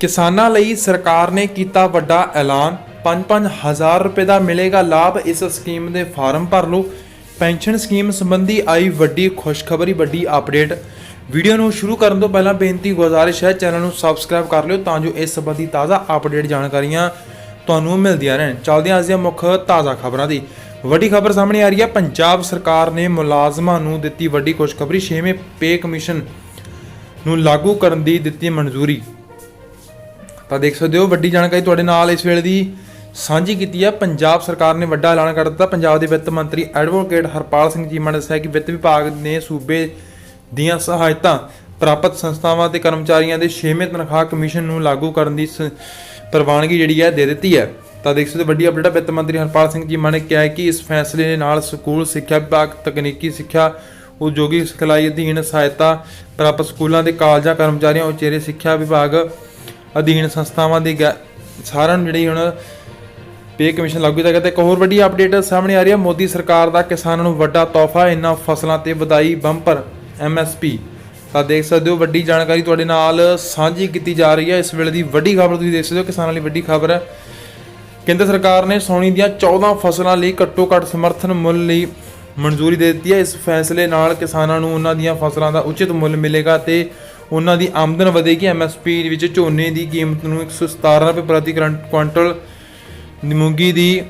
ਕਿਸਾਨਾਂ ਲਈ ਸਰਕਾਰ ਨੇ ਕੀਤਾ ਵੱਡਾ ਐਲਾਨ। 5-5000 ਰੁਪਏ ਦਾ ਮਿਲੇਗਾ ਲਾਭ ਇਸ ਸਕੀਮ ਦੇ ਫਾਰਮ ਭਰ ਲਓ। ਪੈਨਸ਼ਨ ਸਕੀਮ ਸੰਬੰਧੀ ਆਈ ਵੱਡੀ ਖੁਸ਼ਖਬਰੀ, ਵੱਡੀ ਅਪਡੇਟ। ਵੀਡੀਓ ਨੂੰ ਸ਼ੁਰੂ ਕਰਨ ਤੋਂ ਪਹਿਲਾਂ ਬੇਨਤੀ ਗੁਜ਼ਾਰਿਸ਼ ਹੈ, ਚੈਨਲ ਨੂੰ ਸਬਸਕ੍ਰਾਈਬ ਕਰ ਲਿਓ ਤਾਂ ਜੋ ਇਸ ਸੰਬੰਧੀ ਤਾਜ਼ਾ ਅਪਡੇਟ ਜਾਣਕਾਰੀਆਂ ਤੁਹਾਨੂੰ ਮਿਲਦੀਆਂ ਰਹਿਣ। ਚੱਲਦੇ ਹਾਂ ਅੱਜ ਦੀਆਂ ਮੁੱਖ ਤਾਜ਼ਾ ਖਬਰਾਂ ਦੀ। ਵੱਡੀ ਖਬਰ ਸਾਹਮਣੇ ਆ ਰਹੀ ਹੈ, ਪੰਜਾਬ ਸਰਕਾਰ ਨੇ ਮੁਲਾਜ਼ਮਾਂ ਨੂੰ ਦਿੱਤੀ ਵੱਡੀ ਖੁਸ਼ਖਬਰੀ। 6ਵੇਂ ਪੇ ਕਮਿਸ਼ਨ ਨੂੰ ਲਾਗੂ ਕਰਨ ਦੀ ਦਿੱਤੀ ਮਨਜ਼ੂਰੀ। ਤਾਂ ਦੇਖ ਸਕਦੇ ਹੋ, ਵੱਡੀ ਜਾਣਕਾਰੀ ਤੁਹਾਡੇ ਨਾਲ ਇਸ ਵੇਲੇ ਦੀ ਸਾਂਝੀ ਕੀਤੀ ਹੈ ਪੰਜਾਬ ਸਰਕਾਰ ਨੇ ਵੱਡਾ ਐਲਾਨ ਕਰ ਦਿੱਤਾ। ਪੰਜਾਬ ਦੇ ਵਿੱਤ ਮੰਤਰੀ ਐਡਵੋਕੇਟ ਹਰਪਾਲ ਸਿੰਘ ਚੀਮਾ ਨੇ ਦੱਸਿਆ ਕਿ ਵਿੱਤ ਵਿਭਾਗ ਨੇ ਸੂਬੇ ਦੀਆਂ ਸਹਾਇਤਾ ਪ੍ਰਾਪਤ ਸੰਸਥਾਵਾਂ ਤੇ ਕਰਮਚਾਰੀਆਂ ਦੇ 6ਵੇਂ ਤਨਖਾਹ ਕਮਿਸ਼ਨ ਨੂੰ ਲਾਗੂ ਕਰਨ ਦੀ ਸ- ਪ੍ਰਵਾਨਗੀ ਜਿਹੜੀ ਹੈ, ਦੇ ਦਿੱਤੀ ਹੈ। ਤਾਂ ਦੇਖ ਸਕਦੇ ਹੋ, ਵੱਡੀ ਅਪਡੇਟ ਹੈ ਵਿੱਤ ਮੰਤਰੀ ਹਰਪਾਲ ਸਿੰਘ ਚੀਮਾ ਨੇ ਕਿਹਾ ਕਿ ਇਸ ਫੈਸਲੇ ਦੇ ਨਾਲ ਸਕੂਲ ਸਿੱਖਿਆ ਵਿਭਾਗ, ਤਕਨੀਕੀ ਸਿੱਖਿਆ, ਉਦਯੋਗਿਕ ਸਿਖਲਾਈ ਅਧੀਨ ਸਹਾਇਤਾ ਪ੍ਰਾਪਤ ਸਕੂਲਾਂ ਦੇ ਕਾਲਜਾਂ, ਕਰਮਚਾਰੀਆਂ, ਉਚੇਰੇ ਸਿੱਖਿਆ ਵਿਭਾਗ ਅਧੀਨ ਸੰਸਥਾਵਾਂ ਦੀ ਗੈ- ਸਾਰਿਆਂ ਨੂੰ ਜਿਹੜੀ ਹੁਣ ਪੇ ਕਮਿਸ਼ਨ ਲਾਗੂ ਕੀਤਾ ਗਿਆ ਤੇ ਇੱਕ ਹੋਰ ਵੱਡੀ ਅਪਡੇਟ ਸਾਹਮਣੇ ਆ ਰਹੀ ਹੈ। ਮੋਦੀ ਸਰਕਾਰ ਦਾ ਕਿਸਾਨਾਂ ਨੂੰ ਵੱਡਾ ਤੋਹਫਾ ਇਹਨਾਂ ਫਸਲਾਂ ਤੇ ਵਧਾਈ ਬੰਪਰ ਐਮਐਸਪੀ ਤਾਂ ਦੇਖ ਸਕਦੇ ਹੋ, ਵੱਡੀ ਜਾਣਕਾਰੀ ਤੁਹਾਡੇ ਨਾਲ ਸਾਂਝੀ ਕੀਤੀ ਜਾ ਰਹੀ ਹੈ। ਇਸ ਵੇਲੇ ਦੀ ਵੱਡੀ ਖਬਰ ਤੁਸੀਂ ਦੇਖ ਸਕਦੇ ਹੋ, ਕਿਸਾਨਾਂ ਲਈ ਵੱਡੀ ਖਬਰ ਹੈ। ਕੇਂਦਰ ਸਰਕਾਰ ਨੇ ਸੌਣੀ ਦੀਆਂ 14 ਫਸਲਾਂ ਲਈ ਘੱਟੋ ਘੱਟ ਸਮਰਥਨ ਮੁੱਲ ਲਈ ਮਨਜ਼ੂਰੀ ਦੇ ਦਿੱਤੀ ਹੈ। ਇਸ ਫੈਸਲੇ ਨਾਲ ਕਿਸਾਨਾਂ ਨੂੰ ਉਹਨਾਂ ਦੀਆਂ ਫਸਲਾਂ ਦਾ ਉਚਿਤ ਮੁੱਲ ਮਿਲੇਗਾ ਤੇ ਉਹਨਾਂ ਦੀ ਆਮਦਨ ਵਧੇਗੀ। ਐਮਐਸਪੀ ਵਿੱਚ ਝੋਨੇ ਦੀ ਕੀਮਤ ਨੂੰ 117 ਰੁਪਏ ਪ੍ਰਤੀ ਕਰੰ- ਕੁਇੰਟਲ ਮੂੰਗੀ ਦੀ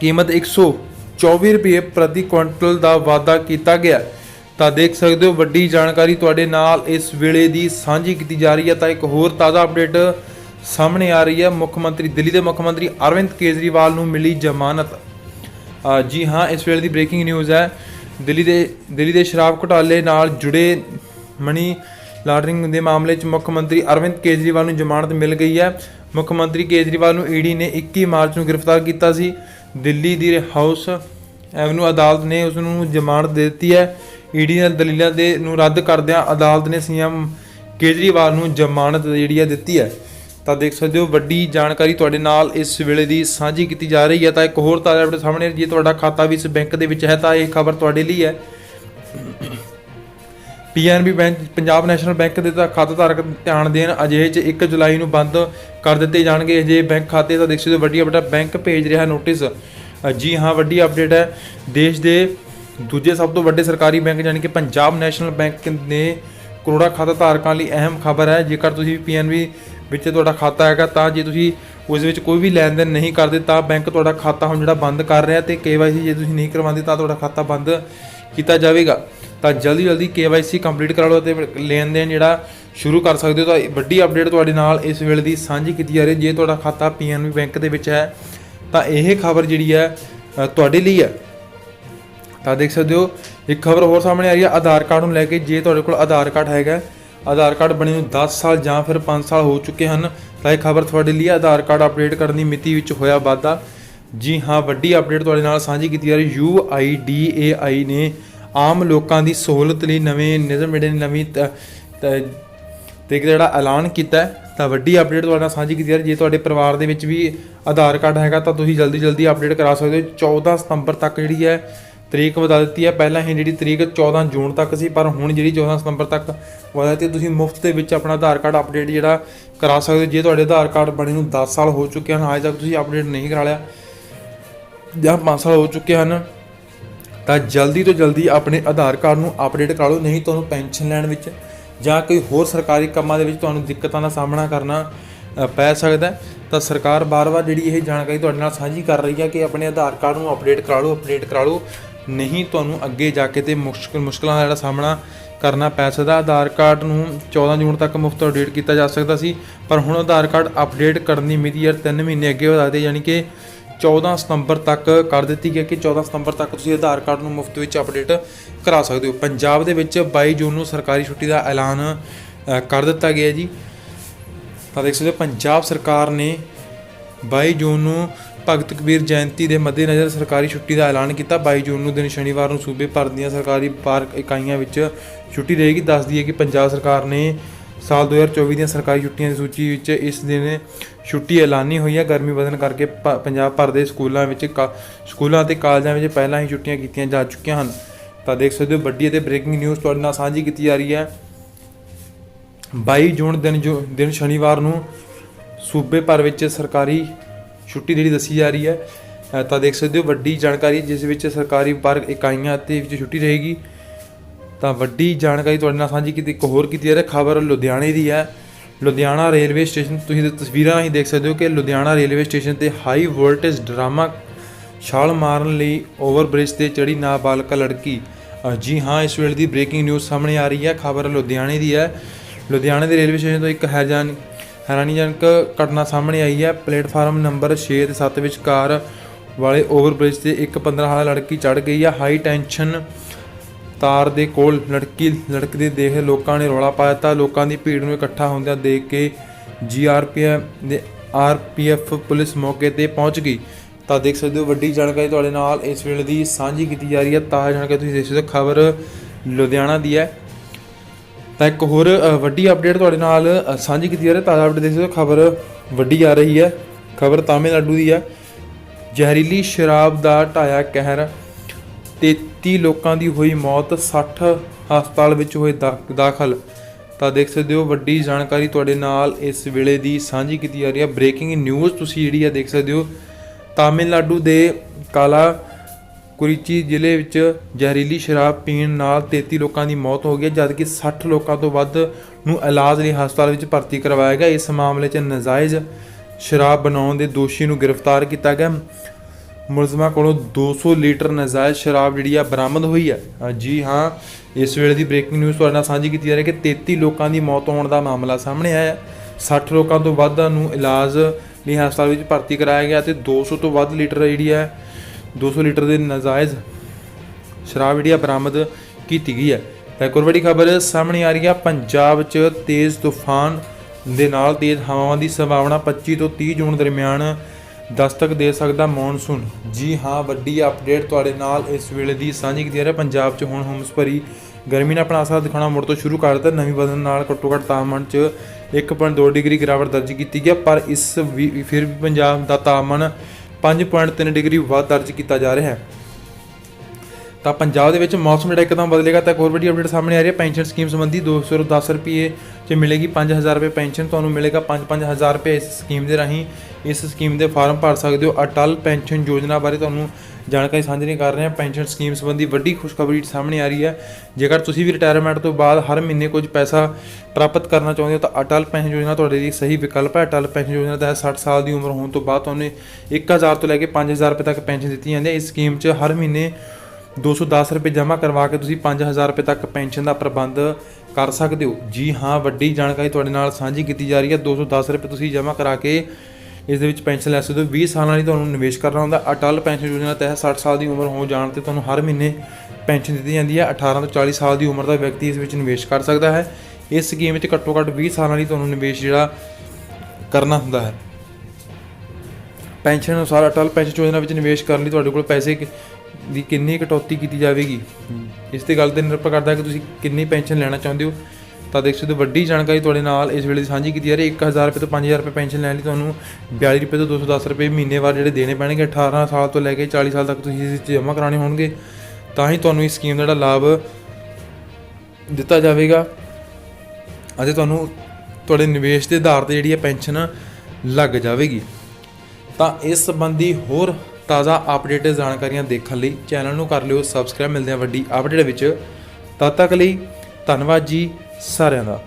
ਕੀਮਤ 124 ਰੁਪਏ ਪ੍ਰਤੀ ਕੁਇੰਟਲ ਦਾ ਵਾਅਦਾ ਕੀਤਾ ਗਿਆ। ਤਾਂ ਦੇਖ ਸਕਦੇ ਹੋ, ਵੱਡੀ ਜਾਣਕਾਰੀ ਤੁਹਾਡੇ ਨਾਲ ਇਸ ਵੇਲੇ ਦੀ ਸਾਂਝੀ ਕੀਤੀ ਜਾ ਰਹੀ ਹੈ। ਤਾਂ ਇੱਕ ਹੋਰ ਤਾਜ਼ਾ ਅਪਡੇਟ ਸਾਹਮਣੇ ਆ ਰਹੀ ਹੈ। ਮੁੱਖ ਮੰਤਰੀ, ਦਿੱਲੀ ਦੇ ਮੁੱਖ ਮੰਤਰੀ ਅਰਵਿੰਦ ਕੇਜਰੀਵਾਲ ਨੂੰ ਮਿਲੀ ਜ਼ਮਾਨਤ। ਜੀ ਹਾਂ, ਇਸ ਵੇਲੇ ਦੀ ਬ੍ਰੇਕਿੰਗ ਨਿਊਜ਼ ਹੈ। ਦਿੱਲੀ ਦੇ ਦਿੱਲੀ ਦੇ ਸ਼ਰਾਬ ਘੁਟਾਲੇ ਨਾਲ ਜੁੜੇ ਮਨੀ ਲਾਂਡਰਿੰਗ ਦੇ ਮਾਮਲੇ 'ਚ ਮੁੱਖ ਮੰਤਰੀ ਅਰਵਿੰਦ ਕੇਜਰੀਵਾਲ ਨੂੰ ਜ਼ਮਾਨਤ ਮਿਲ ਗਈ ਹੈ। ਮੁੱਖ ਮੰਤਰੀ ਕੇਜਰੀਵਾਲ ਨੂੰ ਈਡੀ ਨੇ 21 ਮਾਰਚ ਨੂੰ ਗ੍ਰਿਫਤਾਰ ਕੀਤਾ ਸੀ। ਦਿੱਲੀ ਦੀ ਹਾਊਸ ਐਵਨਿਊ ਅਦਾਲਤ ਨੇ ਉਸ ਨੂੰ ਜ਼ਮਾਨਤ ਦੇ ਦਿੱਤੀ ਹੈ। ਈਡੀ ਨੇ ਦਲੀਲਾਂ ਦੇ ਨੂੰ ਰੱਦ ਕਰਦਿਆਂ ਅਦਾਲਤ ਨੇ ਸੀਐਮ ਕੇਜਰੀਵਾਲ ਨੂੰ ਜ਼ਮਾਨਤ ਜਿਹੜੀ ਹੈ ਦਿੱਤੀ ਹੈ। ਤਾਂ ਦੇਖ ਸਕਦੇ ਹੋ, ਵੱਡੀ ਜਾਣਕਾਰੀ ਤੁਹਾਡੇ ਨਾਲ ਇਸ ਵੇਲੇ ਦੀ ਸਾਂਝੀ ਕੀਤੀ ਜਾ ਰਹੀ ਹੈ। ਤਾਂ ਇੱਕ ਹੋਰ ਤਾਜ਼ਾ ਅਪਡੇਟ ਸਾਹਮਣੇ ਜੇ ਤੁਹਾਡਾ ਖਾਤਾ ਵੀ ਇਸ ਬੈਂਕ ਦੇ ਵਿੱਚ ਹੈ ਤਾਂ ਇਹ ਖਬਰ ਤੁਹਾਡੇ ਲਈ ਹੈ। PNB bank Punjab national bank ਦੇ ਤਾਂ ਖਾਤਾ ਧਾਰਕ ਧਿਆਨ ਦੇਣ ਅਜਿਹੇ ਚ 1 ਜੁਲਾਈ ਨੂੰ ਬੰਦ ਕਰ ਦਿੱਤੇ ਜਾਣਗੇ। ਜੇ ਬੈਂਕ ਖਾਤੇ ਤਾਂ ਦੇਖ ਸਕਦੇ ਹੋ ਵੱਡੀ ਅਪਡੇਟ ਬੈਂਕ ਭੇਜ ਰਿਹਾ ਨੋਟਿਸ ਜੀ ਹਾਂ, ਵੱਡੀ ਅਪਡੇਟ ਹੈ। ਦੇਸ਼ ਦੇ ਦੂਜੇ ਸਭ ਤੋਂ ਵੱਡੇ ਸਰਕਾਰੀ ਬੈਂਕ ਯਾਨੀ ਕਿ ਪੰਜਾਬ ਨੈਸ਼ਨਲ ਬੈਂਕ ਨੇ ਕਰੋੜਾ ਖਾਤਾ ਧਾਰਕਾਂ ਲਈ ਅਹਿਮ ਖਬਰ ਹੈ। ਜੇਕਰ ਤੁਸੀਂ ਪੀਐਨਬੀ ਵਿੱਚ ਤੁਹਾਡਾ ਖਾਤਾ ਹੈਗਾ, ਤਾਂ ਜੇ ਤੁਸੀਂ ਉਸ ਵਿੱਚ ਕੋਈ ਵੀ ਲੈਣ ਦੇਣ ਨਹੀਂ ਕਰਦੇ, ਤਾਂ ਬੈਂਕ ਤੁਹਾਡਾ ਖਾਤਾ ਹੁਣ ਜਿਹੜਾ ਬੰਦ ਕਰ ਰਿਹਾ ਤੇ KYC ਜੇ ਤੁਸੀਂ ਨਹੀਂ ਕਰਵਾਉਂਦੇ, ਤਾਂ ਤੁਹਾਡਾ ਖਾਤਾ ਬੰਦ ਕੀਤਾ ਜਾਵੇਗਾ। ਤਾਂ ਜਲਦੀ ਜਲਦੀ KYC ਕੰਪਲੀਟ ਕਰਾ ਲਓ ਅਤੇ ਲੈਣ ਦੇਣ ਜਿਹੜਾ ਸ਼ੁਰੂ ਕਰ ਸਕਦੇ ਹੋ ਤਾਂ ਵੱਡੀ ਅਪਡੇਟ ਤੁਹਾਡੇ ਨਾਲ ਇਸ ਵੇਲੇ ਦੀ ਸਾਂਝੀ ਕੀਤੀ ਜਾ ਰਹੀ ਜੇ ਤੁਹਾਡਾ ਖਾਤਾ ਪੀਐਨਬੀ ਬੈਂਕ ਦੇ ਵਿੱਚ ਹੈ, ਤਾਂ ਇਹ ਖਬਰ ਜਿਹੜੀ ਹੈ ਤੁਹਾਡੇ ਲਈ ਹੈ। ਤਾਂ ਦੇਖ ਸਕਦੇ ਹੋ, ਇੱਕ ਖਬਰ ਹੋਰ ਸਾਹਮਣੇ ਆ ਰਹੀ ਹੈ, ਆਧਾਰ ਕਾਰਡ ਨੂੰ ਲੈ ਕੇ। ਜੇ ਤੁਹਾਡੇ ਕੋਲ ਆਧਾਰ ਕਾਰਡ ਹੈਗਾ, ਆਧਾਰ ਕਾਰਡ ਬਣੇ ਨੂੰ 10 ਸਾਲ ਜਾਂ ਫਿਰ 5 ਸਾਲ ਹੋ ਚੁੱਕੇ ਹਨ, ਤਾਂ ਇਹ ਖਬਰ ਤੁਹਾਡੇ ਲਈ ਹੈ। ਆਧਾਰ ਕਾਰਡ ਅਪਡੇਟ ਕਰਨ ਦੀ ਮਿਤੀ ਵਿੱਚ ਹੋਇਆ ਵਾਧਾ। ਜੀ ਹਾਂ, ਵੱਡੀ ਅਪਡੇਟ ਤੁਹਾਡੇ ਨਾਲ ਸਾਂਝੀ ਕੀਤੀ ਜਾ ਰਹੀ ਯੂ ਆਈ ਡੀ ਏ ਆਈ ਨੇ ਆਮ ਲੋਕਾਂ ਦੀ ਸਹੂਲਤ ਲਈ ਨਵੇਂ ਨਿਯਮ ਜਿਹੜੇ ਨੇ, ਨਵੀਂ ਤ- ਤ- ਤੇ ਜਿਹੜਾ ਐਲਾਨ ਕੀਤਾ ਤਾਂ ਵੱਡੀ ਅਪਡੇਟ ਤੁਹਾਡੇ ਨਾਲ ਸਾਂਝੀ ਕੀਤੀ ਜਾ ਜੇ ਤੁਹਾਡੇ ਪਰਿਵਾਰ ਦੇ ਵਿੱਚ ਵੀ ਆਧਾਰ ਕਾਰਡ ਹੈਗਾ, ਤਾਂ ਤੁਸੀਂ ਜਲਦੀ ਜਲਦੀ ਅਪਡੇਟ ਕਰਾ ਸਕਦੇ ਹੋ। 14 ਸਤੰਬਰ ਤੱਕ ਜਿਹੜੀ ਹੈ, ਤਰੀਕ ਵਧਾ ਦਿੱਤੀ ਹੈ। ਪਹਿਲਾਂ ਹੀ ਜਿਹੜੀ ਤਰੀਕ 14 ਜੂਨ ਤੱਕ ਸੀ, ਪਰ ਹੁਣ ਜਿਹੜੀ 14 ਸਤੰਬਰ ਤੱਕ ਵਧਾ ਦਿੱਤੀ ਤੁਸੀਂ ਮੁਫਤ ਦੇ ਵਿੱਚ ਆਪਣਾ ਆਧਾਰ ਕਾਰਡ ਅਪਡੇਟ ਜਿਹੜਾ ਕਰਾ ਸਕਦੇ ਹੋ। ਜੇ ਤੁਹਾਡੇ ਆਧਾਰ ਕਾਰਡ ਬਣੇ ਨੂੰ 10 ਸਾਲ ਹੋ ਚੁੱਕੇ ਹਨ ਅਜੇ ਤੱਕ ਤੁਸੀਂ ਅਪਡੇਟ ਨਹੀਂ ਕਰਾ ਲਿਆ, ਜਾਂ 5 ਸਾਲ ਹੋ ਚੁੱਕੇ ਹਨ ਤਾਂ ਜਲਦੀ ਤੋਂ ਜਲਦੀ ਆਪਣੇ ਆਧਾਰ ਕਾਰਡ ਨੂੰ ਅਪਡੇਟ ਕਰਾ ਲਓ, ਨਹੀਂ ਤੁਹਾਨੂੰ ਪੈਨਸ਼ਨ ਲੈਣ ਵਿੱਚ ਜਾਂ ਕੋਈ ਹੋਰ ਸਰਕਾਰੀ ਕੰਮਾਂ ਦੇ ਵਿੱਚ ਤੁਹਾਨੂੰ ਦਿੱਕਤਾਂ ਦਾ ਸਾਹਮਣਾ ਕਰਨਾ ਪੈ ਸਕਦਾ ਤਾਂ ਸਰਕਾਰ ਬਾਰ-ਬਾਰ ਜਿਹੜੀ ਇਹ ਜਾਣਕਾਰੀ ਤੁਹਾਡੇ ਨਾਲ ਸਾਂਝੀ ਕਰ ਰਹੀ ਹੈ ਕਿ ਆਪਣੇ ਆਧਾਰ ਕਾਰਡ ਨੂੰ ਅਪਡੇਟ ਕਰਾ ਲਓ, ਅਪਡੇਟ ਕਰਾ ਲਓ, ਨਹੀਂ ਤੁਹਾਨੂੰ ਅੱਗੇ ਜਾ ਕੇ ਤੇ ਮੁਸ਼ਕਲ ਮੁਸ਼ਕਲਾਂ ਦਾ ਜਿਹੜਾ ਸਾਹਮਣਾ ਕਰਨਾ ਪੈ ਸਕਦਾ। ਆਧਾਰ ਕਾਰਡ ਨੂੰ 14 ਜੂਨ ਤੱਕ ਮੁਫਤ ਅਪਡੇਟ ਕੀਤਾ ਜਾ ਸਕਦਾ ਸੀ, ਪਰ ਹੁਣ ਆਧਾਰ ਕਾਰਡ ਅਪਡੇਟ ਕਰਨ ਦੀ ਮਿਤੀ ਯਾਰ 3 ਮਹੀਨੇ ਅੱਗੇ ਵਧਾ ਦਿੱਤੀ, ਯਾਨੀ ਕਿ 14 ਸਤੰਬਰ ਤੱਕ ਕਰ ਦਿੱਤੀ ਗਈ ਕਿ 14 ਸਤੰਬਰ ਤੱਕ ਤੁਸੀਂ ਆਧਾਰ ਕਾਰਡ ਨੂੰ ਮੁਫਤ ਵਿੱਚ ਅਪਡੇਟ ਕਰਾ ਸਕਦੇ ਹੋ। ਪੰਜਾਬ ਦੇ ਵਿੱਚ 22 ਜੂਨ ਨੂੰ ਸਰਕਾਰੀ ਛੁੱਟੀ ਦਾ ਐਲਾਨ ਕਰ ਦਿੱਤਾ ਗਿਆ ਜੀ। ਤਾਂ ਦੇਖ ਸਕਦੇ ਹੋ, ਪੰਜਾਬ ਸਰਕਾਰ ਨੇ 22 ਜੂਨ ਨੂੰ ਭਗਤ ਕਬੀਰ ਜਯੰਤੀ ਦੇ ਮੱਦੇਨਜ਼ਰ ਸਰਕਾਰੀ ਛੁੱਟੀ ਦਾ ਐਲਾਨ ਕੀਤਾ। 22 ਜੂਨ ਨੂੰ ਦਿਨ ਸ਼ਨੀਵਾਰ ਨੂੰ ਸੂਬੇ ਭਰ ਦੀਆਂ ਸਰਕਾਰੀ ਪਾਰਕ ਇਕਾਈਆਂ ਵਿੱਚ ਛੁੱਟੀ ਰਹੇਗੀ। ਦੱਸਦੀ ਹੈ ਕਿ ਪੰਜਾਬ ਸਰਕਾਰ ਨੇ ਸਾਲ 2024 ਦੀਆਂ ਸਰਕਾਰੀ ਛੁੱਟੀਆਂ ਦੀ ਸੂਚੀ ਵਿੱਚ ਇਸ ਦਿਨ ਛੁੱਟੀ ਐਲਾਨੀ ਹੋਈ ਹੈ। ਗਰਮੀ ਵਧਣ ਕਰਕੇ ਪ- ਪੰਜਾਬ ਭਰ ਦੇ ਸਕੂਲਾਂ ਵਿੱਚ ਕਾ- ਸਕੂਲਾਂ ਅਤੇ ਕਾਲਜਾਂ ਵਿੱਚ ਪਹਿਲਾਂ ਹੀ ਛੁੱਟੀਆਂ ਕੀਤੀਆਂ ਜਾ ਚੁੱਕੀਆਂ ਹਨ। ਤਾਂ ਦੇਖ ਸਕਦੇ ਹੋ, ਵੱਡੀ ਅਤੇ ਬ੍ਰੇਕਿੰਗ ਨਿਊਜ਼ ਤੁਹਾਡੇ ਨਾਲ ਸਾਂਝੀ ਕੀਤੀ ਜਾ ਰਹੀ ਹੈ। 22 ਜੂਨ ਦਿਨ ਜੋ, ਦਿਨ ਸ਼ਨੀਵਾਰ ਨੂੰ ਸੂਬੇ ਭਰ ਵਿੱਚ ਸਰਕਾਰੀ ਛੁੱਟੀ ਜਿਹੜੀ ਦੱਸੀ ਜਾ ਰਹੀ ਹੈ। ਤਾਂ ਦੇਖ ਸਕਦੇ ਹੋ, ਵੱਡੀ ਜਾਣਕਾਰੀ ਜਿਸ ਵਿੱਚ ਸਰਕਾਰੀ ਵਪਾਰਕ ਇਕਾਈਆਂ ਅਤੇ ਵਿੱਚ ਛੁੱਟੀ ਰਹੇਗੀ। ਤਾਂ ਵੱਡੀ ਜਾਣਕਾਰੀ ਤੁਹਾਡੇ ਨਾਲ ਸਾਂਝੀ ਕੀਤੀ, ਇੱਕ ਹੋਰ ਕੀਤੀ ਜਾ ਰਹੀ ਖਬਰ ਲੁਧਿਆਣੇ ਦੀ ਹੈ। ਲੁਧਿਆਣਾ ਰੇਲਵੇ ਸਟੇਸ਼ਨ, ਤੁਸੀਂ ਤਸਵੀਰਾਂ ਹੀ ਦੇਖ ਸਕਦੇ ਹੋ ਕਿ ਲੁਧਿਆਣਾ ਰੇਲਵੇ ਸਟੇਸ਼ਨ ਤੇ ਹਾਈ ਵੋਲਟੇਜ ਡਰਾਮਾ ਛਾਲ ਮਾਰਨ ਲਈ ਓਵਰਬ੍ਰਿਜ ਤੇ ਚੜੀ ਨਾਬਾਲਗ ਲੜਕੀ। ਜੀ ਹਾਂ, ਇਸ ਵੇਲੇ ਦੀ ਬ੍ਰੇਕਿੰਗ ਨਿਊਜ਼ ਸਾਹਮਣੇ ਆ ਰਹੀ ਹੈ, ਖਬਰ ਲੁਧਿਆਣੇ ਦੀ ਹੈ। ਲੁਧਿਆਣੇ ਦੇ ਰੇਲਵੇ ਸਟੇਸ਼ਨ ਤੋਂ ਇੱਕ ਹੈਰਾਨ, ਹੈਰਾਨੀਜਨਕ ਘਟਨਾ ਸਾਹਮਣੇ ਆਈ ਹੈ। ਪਲੇਟਫਾਰਮ ਨੰਬਰ 6 ਤੇ 7 ਵਿੱਚ ਕਾਰ ਵਾਲੇ ਓਵਰਬ੍ਰਿਜ ਤੇ ਇੱਕ 15 ਸਾਲਾ ਲੜਕੀ ਚੜ ਗਈ ਹੈ। ਹਾਈ ਟੈਂਸ਼ਨ ਤਾਰ ਦੇ ਕੋਲ ਲੜਕੀ, ਲੜਕਦੀ ਦੇਖ ਲੋਕਾਂ ਨੇ ਰੌਲਾ ਪਾਇਆ ਤਾਂ ਲੋਕਾਂ ਦੀ ਭੀੜ ਨੂੰ ਇਕੱਠਾ ਹੁੰਦਿਆਂ ਦੇਖ ਕੇ ਜੀਆਰਪੀਐਫ ਦੇ ਆਰਪੀਐਫ ਪੁਲਿਸ ਮੌਕੇ ਤੇ ਪਹੁੰਚ ਗਈ। ਤਾਂ ਦੇਖ ਸਕਦੇ ਹੋ ਵੱਡੀ ਜਾਣਕਾਰੀ ਤੁਹਾਡੇ ਨਾਲ ਇਸ ਵੇਲੇ ਦੀ ਸਾਂਝੀ ਕੀਤੀ ਜਾ ਰਹੀ ਹੈ। ਤਾਂ ਜਾਣਕਾਰੀ ਤੁਸੀਂ ਦੇਖ ਸਕਦੇ ਹੋ, ਖਬਰ ਲੁਧਿਆਣਾ ਦੀ ਹੈ। ਤਾਂ ਇੱਕ ਹੋਰ ਵੱਡੀ ਅਪਡੇਟ ਤੁਹਾਡੇ ਨਾਲ ਸਾਂਝੀ ਕੀਤੀ ਜਾ ਰਹੀ ਹੈ। ਤਾਜ਼ਾ ਅਪਡੇਟ ਦੇਖ ਸਕਦੇ ਹੋ, ਖਬਰ ਵੱਡੀ ਆ ਰਹੀ ਹੈ। ਖਬਰ ਤਾਮਿਲਨਾਡੂ ਦੀ ਹੈ। ਜ਼ਹਿਰੀਲੀ ਸ਼ਰਾਬ ਦਾ ਢਾਇਆ ਕਹਿਰ 33 ਲੋਕਾਂ ਦੀ ਹੋਈ ਮੌਤ 60 ਹਸਪਤਾਲ ਵਿੱਚ ਹੋਏ ਦਾ- ਦਾਖਲ। ਤਾਂ ਦੇਖ ਸਕਦੇ ਹੋ, ਵੱਡੀ ਜਾਣਕਾਰੀ ਤੁਹਾਡੇ ਨਾਲ ਇਸ ਵੇਲੇ ਦੀ ਸਾਂਝੀ ਕੀਤੀ ਜਾ ਰਹੀ ਹੈ। ਬ੍ਰੇਕਿੰਗ ਨਿਊਜ਼ ਤੁਸੀਂ ਜਿਹੜੀ ਹੈ ਦੇਖ ਸਕਦੇ ਹੋ। ਤਾਮਿਲਨਾਡੂ ਦੇ ਕਾਲਾ ਕੁਰੀਚੀ ਜ਼ਿਲ੍ਹੇ ਵਿੱਚ ਜ਼ਹਿਰੀਲੀ ਸ਼ਰਾਬ ਪੀਣ ਨਾਲ 33 ਲੋਕਾਂ ਦੀ ਮੌਤ ਹੋ ਗਈ ਜਦਕਿ 60 ਲੋਕਾਂ ਤੋਂ ਵੱਧ ਨੂੰ ਇਲਾਜ ਲਈ ਹਸਪਤਾਲ ਵਿੱਚ ਭਰਤੀ ਕਰਵਾਇਆ ਗਿਆ। ਇਸ ਮਾਮਲੇ 'ਚ ਨਜਾਇਜ਼ ਸ਼ਰਾਬ ਬਣਾਉਣ ਦੇ ਦੋਸ਼ੀ ਨੂੰ ਗ੍ਰਿਫਤਾਰ ਕੀਤਾ ਗਿਆ। ਮੁਲਜ਼ਮਾਂ ਕੋਲੋਂ 200 ਲੀਟਰ ਨਜਾਇਜ਼ ਸ਼ਰਾਬ ਜਿਹੜੀ ਆ ਬਰਾਮਦ ਹੋਈ ਹੈ ਜੀ ਹਾਂ, ਇਸ ਵੇਲੇ ਦੀ ਬ੍ਰੇਕਿੰਗ ਨਿਊਜ਼ ਤੁਹਾਡੇ ਨਾਲ ਸਾਂਝੀ ਕੀਤੀ ਜਾ ਰਹੀ ਹੈ ਕਿ 33 ਲੋਕਾਂ ਦੀ ਮੌਤ ਹੋਣ ਦਾ ਮਾਮਲਾ ਸਾਹਮਣੇ ਆਇਆ। ਹੈ 60 ਲੋਕਾਂ ਤੋਂ ਵੱਧ ਨੂੰ ਇਲਾਜ ਲਈ ਹਸਪਤਾਲ ਵਿੱਚ ਭਰਤੀ ਕਰਾਇਆ ਗਿਆ ਤੇ 200 ਤੋਂ ਵੱਧ ਲੀਟਰ ਜਿਹੜੀ ਹੈ 200 ਲੀਟਰ ਦੇ ਨਜਾਇਜ਼ ਸ਼ਰਾਬ ਜਿਹੜੀ ਆ ਬਰਾਮਦ ਕੀਤੀ ਗਈ ਹੈ। ਤਾਂ ਇੱਕ ਹੋਰ ਵੱਡੀ ਖਬਰ ਸਾਹਮਣੇ ਆ ਰਹੀ ਹੈ ਪੰਜਾਬ 'ਚ ਤੇਜ਼ ਤੂਫਾਨ ਦੇ ਨਾਲ ਤੇਜ਼ ਹਵਾਵਾਂ ਦੀ ਸੰਭਾਵਨਾ 25 ਤੋਂ 30 ਜੂਨ ਦਰਮਿਆਨ ਦਸਤਕ ਦੇ ਸਕਦਾ ਮੌਨਸੂਨ। ਜੀ ਹਾਂ, ਵੱਡੀ ਅਪਡੇਟ ਤੁਹਾਡੇ ਨਾਲ ਇਸ ਵੇਲੇ ਦੀ ਸਾਂਝੀ ਕੀਤੀ ਜਾ ਰਹੀ ਪੰਜਾਬ 'ਚ ਹੁਣ ਹੁਮਸ ਭਰੀ ਗਰਮੀ ਨੇ ਆਪਣਾ ਅਸਰ ਦਿਖਾਉਣਾ ਮੁੜ ਤੋਂ ਸ਼ੁਰੂ ਕਰ ਦਿੱਤਾ। ਨਵੀਂ ਵਧਣ ਨਾਲ ਘੱਟੋ ਘੱਟ ਤਾਪਮਾਨ 'ਚ 1.2 ਡਿਗਰੀ ਗਿਰਾਵਟ ਦਰਜ ਕੀਤੀ ਗਿਆ ਪਰ ਇਸ ਵੀ ਫਿਰ ਵੀ ਪੰਜਾਬ ਦਾ ਤਾਪਮਾਨ 5.3 ਡਿਗਰੀ ਵੱਧ ਦਰਜ ਕੀਤਾ ਜਾ ਰਿਹਾ ਹੈ। ਤਾਂ ਪੰਜਾਬ ਦੇ ਵਿੱਚ ਮੌਸਮ ਜਿਹੜਾ ਇੱਕਦਮ ਬਦਲੇਗਾ ਤਾਂ ਇੱਕ ਹੋਰ ਵੱਡੀ ਅਪਡੇਟ ਸਾਹਮਣੇ ਆ ਰਹੀ ਹੈ। ਪੈਨਸ਼ਨ ਸਕੀਮ ਸੰਬੰਧੀ 210 ਰੁਪਏ ਚ ਮਿਲੇਗੀ 5000 ਰੁਪਏ ਪੈਨਸ਼ਨ ਤੁਹਾਨੂੰ ਮਿਲੇਗਾ 5-5000 ਰੁਪਏ ਇਸ ਸਕੀਮ ਦੇ ਰਾਹੀਂ। ਇਸ ਸਕੀਮ ਦੇ ਫਾਰਮ ਭਰ ਸਕਦੇ ਹੋ। ਅਟਲ ਪੈਨਸ਼ਨ ਯੋਜਨਾ ਬਾਰੇ ਤੁਹਾਨੂੰ ਜਾਣਕਾਰੀ ਸਾਂਝੀ ਕਰ ਰਹੇ ਹਾਂ। ਪੈਨਸ਼ਨ ਸਕੀਮ ਸੰਬੰਧੀ ਵੱਡੀ ਖੁਸ਼ਖਬਰੀ ਸਾਹਮਣੇ ਆ ਰਹੀ ਹੈ। ਜੇਕਰ ਤੁਸੀਂ ਵੀ ਰਿਟਾਇਰਮੈਂਟ ਤੋਂ ਬਾਅਦ ਹਰ ਮਹੀਨੇ ਕੁਝ ਪੈਸਾ ਪ੍ਰਾਪਤ ਕਰਨਾ ਚਾਹੁੰਦੇ ਹੋ ਤਾਂ ਅਟਲ ਪੈਨਸ਼ਨ ਯੋਜਨਾ ਤੁਹਾਡੇ ਲਈ ਸਹੀ ਵਿਕਲਪ ਹੈ। ਅਟਲ ਪੈਨਸ਼ਨ ਯੋਜਨਾ ਦਾ 60 ਸਾਲ ਦੀ ਉਮਰ ਹੋਣ ਤੋਂ ਬਾਅਦ ਤੁਹਾਨੂੰ 1000 ਤੋਂ ਲੈ ਕੇ 5000 ਰੁਪਏ ਤੱਕ ਪੈਨਸ਼ਨ ਦਿੱਤੀ ਜਾਂਦੀ ਹੈ। ਇਸ ਸਕੀਮ 'ਚ ਹਰ ਮਹੀਨੇ 210 ਰੁਪਏ ਜਮ੍ਹਾਂ ਕਰਵਾ ਕੇ ਤੁਸੀਂ 5000 ਰੁਪਏ ਤੱਕ ਪੈਨਸ਼ਨ ਦਾ ਪ੍ਰਬੰਧ ਕਰ ਸਕਦੇ ਹੋ। ਜੀ ਹਾਂ, ਵੱਡੀ ਜਾਣਕਾਰੀ ਤੁਹਾਡੇ ਨਾਲ ਸਾਂਝੀ ਕੀਤੀ ਜਾ ਰਹੀ ਹੈ। 210 ਰੁਪਏ ਤੁਸੀਂ ਜਮ੍ਹਾਂ ਕਰਾ ਕੇ ਇਸ ਦੇ ਵਿੱਚ ਪੈਨਸ਼ਨ ਲੈ ਸਕਦੇ ਹੋ। 20 ਸਾਲਾਂ ਲਈ ਤੁਹਾਨੂੰ ਨਿਵੇਸ਼ ਕਰਨਾ ਹੁੰਦਾ। ਅਟਲ ਪੈਨਸ਼ਨ ਯੋਜਨਾ ਤਹਿਤ 60 ਸਾਲ ਦੀ ਉਮਰ ਹੋ ਜਾਣ ਤੇ ਤੁਹਾਨੂੰ ਹਰ ਮਹੀਨੇ ਪੈਨਸ਼ਨ ਦਿੱਤੀ ਜਾਂਦੀ ਹੈ। 18 ਤੋਂ 40 ਸਾਲ ਦੀ ਉਮਰ ਦਾ ਵਿਅਕਤੀ ਇਸ ਵਿੱਚ ਨਿਵੇਸ਼ ਕਰ ਸਕਦਾ ਹੈ। ਇਸ ਸਕੀਮ ਵਿੱਚ ਘੱਟੋ ਘੱਟ 20 ਸਾਲਾਂ ਲਈ ਤੁਹਾਨੂੰ ਨਿਵੇਸ਼ ਜਿਹੜਾ ਕਰਨਾ ਹੁੰਦਾ ਹੈ। ਪੈਨਸ਼ਨ ਅਨੁਸਾਰ ਅਟਲ ਪੈਨਸ਼ਨ ਯੋਜਨਾ ਵਿੱਚ ਨਿਵੇਸ਼ ਕਰਨ ਲਈ ਤੁਹਾਡੇ ਕੋਲ ਪੈਸੇ ਦੀ ਕਿੰਨੀ ਕਟੌਤੀ ਕੀਤੀ ਜਾਵੇਗੀ। ਇਸ ਤੇ ਗੱਲ ਤੇ ਨਿਰਭਰ ਕਰਦਾ ਹੈ ਕਿ ਤੁਸੀਂ ਕਿੰਨੀ ਪੈਨਸ਼ਨ ਲੈਣਾ ਚਾਹੁੰਦੇ ਹੋ। ਤਾਂ ਦੇਖ ਸਕਦੇ ਵੱਡੀ ਜਾਣਕਾਰੀ ਤੁਹਾਡੇ ਨਾਲ ਇਸ ਵੇਲੇ ਸਾਂਝੀ ਕੀਤੀ ਜਾ ਰਹੀ ਹੈ। 1000 ਰੁਪਏ ਤੋਂ 5000 ਰੁਪਏ ਪੈਨਸ਼ਨ ਲੈਣ ਲਈ ਤੁਹਾਨੂੰ 42 ਰੁਪਏ ਤੋਂ 210 ਰੁਪਏ ਮਹੀਨੇਵਾਰ ਜਿਹੜੇ ਦੇਣੇ ਪੈਣਗੇ। 18 ਸਾਲ ਤੋਂ ਲੈ ਕੇ 40 ਸਾਲ ਤੱਕ ਤੁਸੀਂ ਇਸ ਵਿੱਚ ਜਮ੍ਹਾਂ ਕਰਾਣੇ ਹੋਣਗੇ। ਤਾਂ ਹੀ ਤੁਹਾਨੂੰ ਇਸ ਸਕੀਮ ਦਾ ਜਿਹੜਾ ਲਾਭ ਦਿੱਤਾ ਜਾਵੇਗਾ। ਅਤੇ ਤੁਹਾਨੂੰ ਤੁਹਾਡੇ ਨਿਵੇਸ਼ ਦੇ ਆਧਾਰ ਤੇ ਜਿਹੜੀ ਹੈ ਪੈਨਸ਼ਨ ਲੱਗ ਜਾਵੇਗੀ। ਤਾਂ ਇਸ ਸੰਬੰਧੀ ਹੋਰ ਤਾਜ਼ਾ ਅਪਡੇਟ ਜਾਣਕਾਰੀਆਂ ਦੇਖਣ ਲਈ ਚੈਨਲ ਨੂੰ ਕਰ ਲਿਓ ਸਬਸਕ੍ਰਾਈਬ ਮਿਲਦੇ ਆ ਵੱਡੀ ਅਪਡੇਟ ਵਿੱਚ। ਤਦ ਤੱਕ ਲਈ ਧੰਨਵਾਦ ਜੀ ਸਾਰਿਆਂ ਦਾ।